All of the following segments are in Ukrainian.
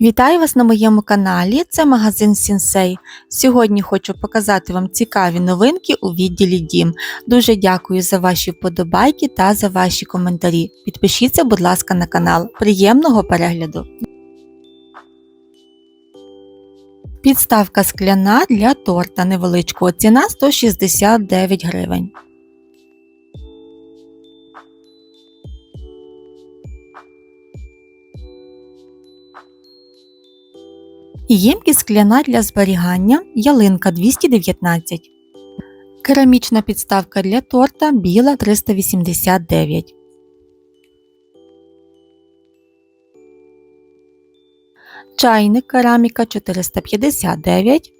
Вітаю вас на моєму каналі, це магазин Сінсей. Сьогодні хочу показати вам цікаві новинки у відділі Дім. Дуже дякую за ваші вподобайки та за ваші коментарі. Підпишіться, будь ласка, на канал. Приємного перегляду! Підставка скляна для торта невеличкого. Ціна 169 гривень. Ємкість скляна для зберігання, ялинка 219. Керамічна підставка для торта біла 389. Чайник кераміка 459.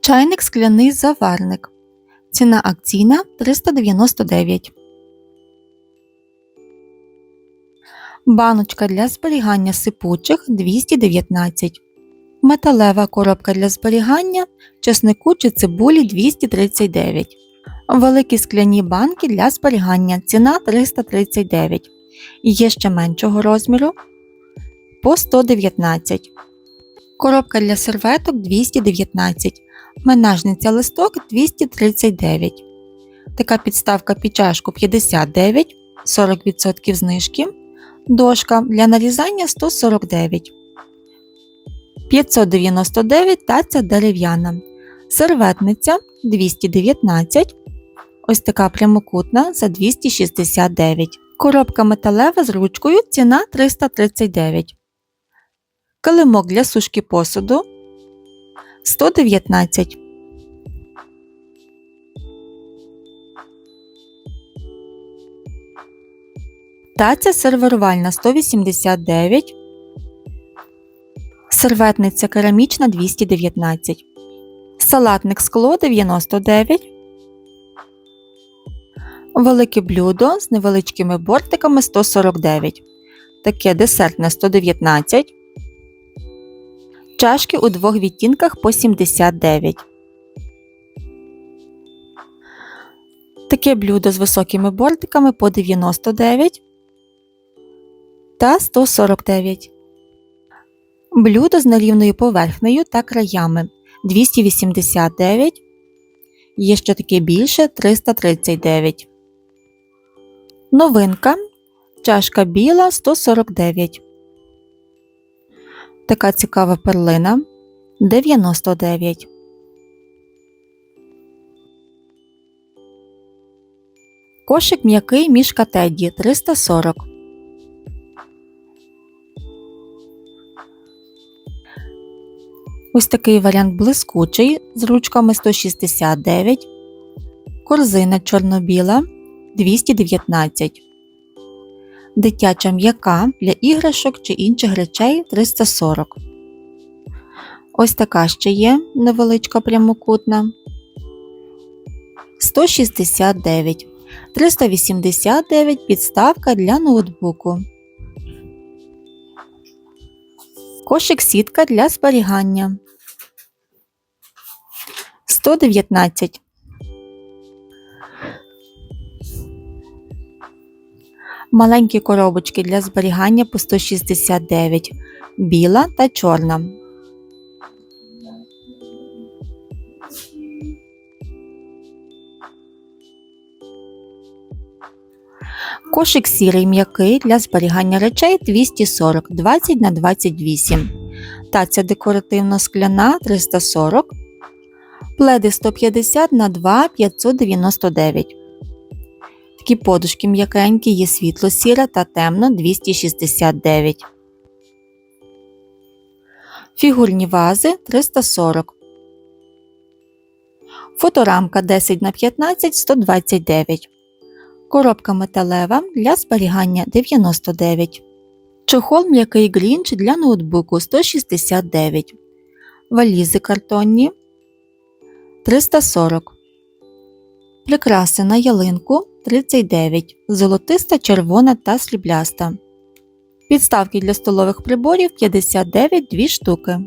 Чайник скляний заварник. Ціна акційна 399. Баночка для зберігання сипучих 219. Металева коробка для зберігання чеснику чи цибулі 239. Великі скляні банки для зберігання ціна 339. Є ще меншого розміру по 119. Коробка для серветок 219. Менажниця листок 239. Така підставка під чашку 59, 40% знижки. Дошка для нарізання 149, 599 таця дерев'яна. Серветниця 219. Ось така прямокутна за 269. Коробка металева з ручкою ціна 339. Килимок для сушки посуду 119. Таця сервірувальна 189, серветниця керамічна 219, салатник скло 99, велике блюдо з невеличкими бортиками 149, таке десертне 119, чашки у двох відтінках по 79. Таке блюдо з високими бортиками по 99 та 149. Блюдо з нерівною поверхнею та краями 289. Є ще таке більше 339. Новинка. Чашка біла 149. Така цікава перлина 99. Кошик м'який мішка Тедді 340. Ось такий варіант блискучий з ручками 169, корзина чорно-біла 219, дитяча м'яка для іграшок чи інших речей 340. Ось така ще є невеличка прямокутна. 169, 389 підставка для ноутбуку. Кошик сітка для зберігання 119. Маленькі коробочки для зберігання по 169, біла та чорна. Кошик сірий м'який для зберігання речей 240 20 на 28 Таця декоративно скляна 340 Пледи 150 на 2 599 Такі подушки м'якенькі є світло сіра та темно 269 Фігурні вази 340 Фоторамка 10 на 15 129 Коробка металева для зберігання 99. Чохол м'який грінч для ноутбуку 169. Валізи картонні 340. Прикраси на ялинку 39. Золотиста, червона та срібляста. Підставки для столових приборів 59 2 штуки.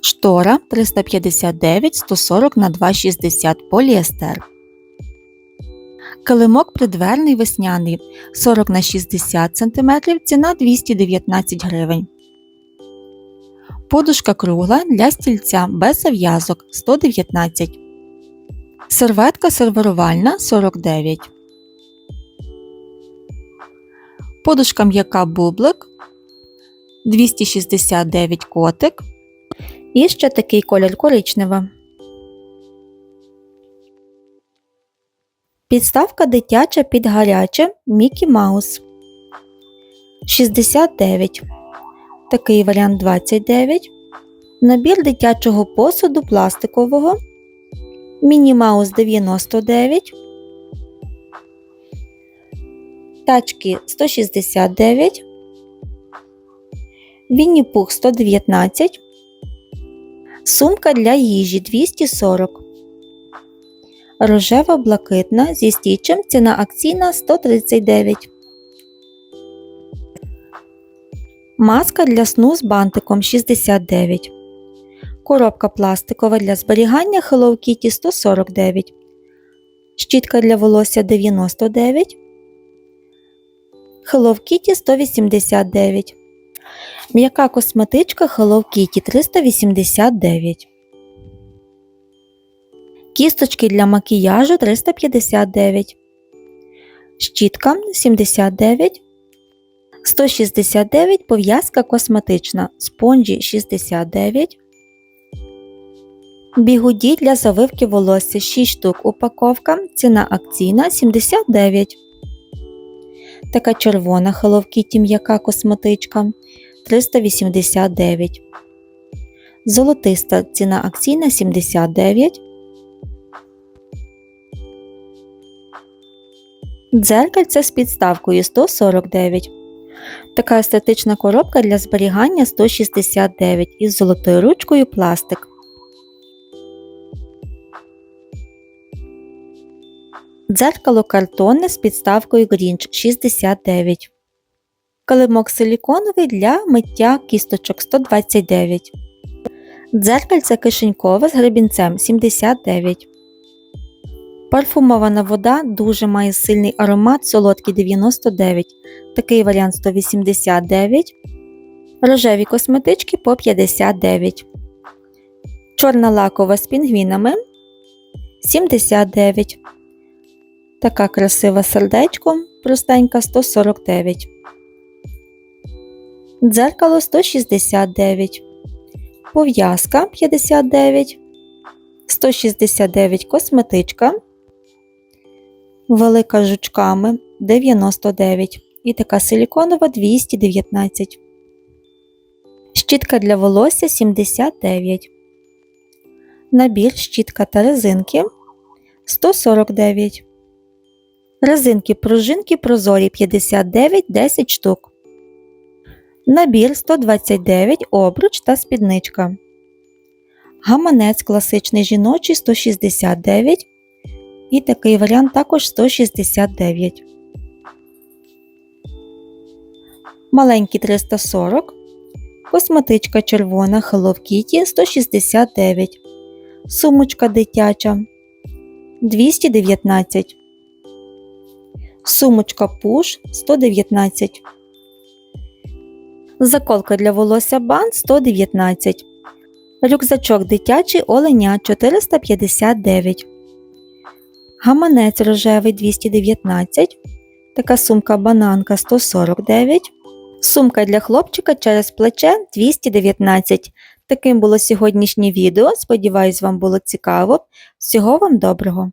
Штора 359 140 на 260 поліестер. Килимок придверний весняний 40 на 60 см, ціна 219 гривень. Подушка кругла для стільця без зав'язок 119 Серветка серверувальна 49 Подушка м'яка бублик 269 котик. І ще такий колір коричнева. Підставка дитяча під гаряче Мікі Маус 69. Такий варіант 29. Набір дитячого посуду пластикового. Міні Маус 99. Тачки 169. Вінні Пух 119. Сумка для їжі 240. Рожева блакитна зі стічем ціна акційна 139. Маска для сну з бантиком 69. Коробка пластикова для зберігання Hello Kitty 149. Щітка для волосся 99. Hello Kitty 189. М'яка косметичка Hello Kitty 389. Кісточки для макіяжу 359. Щітка 79. 169 пов'язка косметична. Спонжі 69. Бігуді для завивки волосся 6 штук. Упаковка. Ціна акційна 79. Така червона Hello Kitty м'яка косметичка 389. Золотиста ціна акційна 79. Дзеркальце з підставкою 149. Така естетична коробка для зберігання 169 із золотою ручкою пластик. Дзеркало картонне з підставкою Grinch 69. Килимок силіконовий для миття кісточок 129. Дзеркальце кишенькове з гребінцем 79. Парфумована вода дуже має сильний аромат, солодкий 99, такий варіант 189, рожеві косметички по 59, чорна лакова з пінгвінами 79. Така красива сердечко, простенька 149. Дзеркало 169. Пов'язка 59. 169 косметичка велика жучками 99 і така силіконова 219. Щітка для волосся 79. Набір щітка та резинки 149. Резинки пружинки прозорі 59 10 штук. Набір 129 обруч та спідничка. Гаманець класичний жіночий 169 і такий варіант також 169. Маленький 340. Косметичка червона Hello Kitty 169. Сумочка дитяча 219. Сумочка Push 119. Заколка для волосся бан 119. Рюкзачок дитячий оленя 459. Гаманець рожевий 219. Така сумка бананка 149. Сумка для хлопчика через плече 219. Таким було сьогоднішнє відео. Сподіваюсь, вам було цікаво. Всього вам доброго!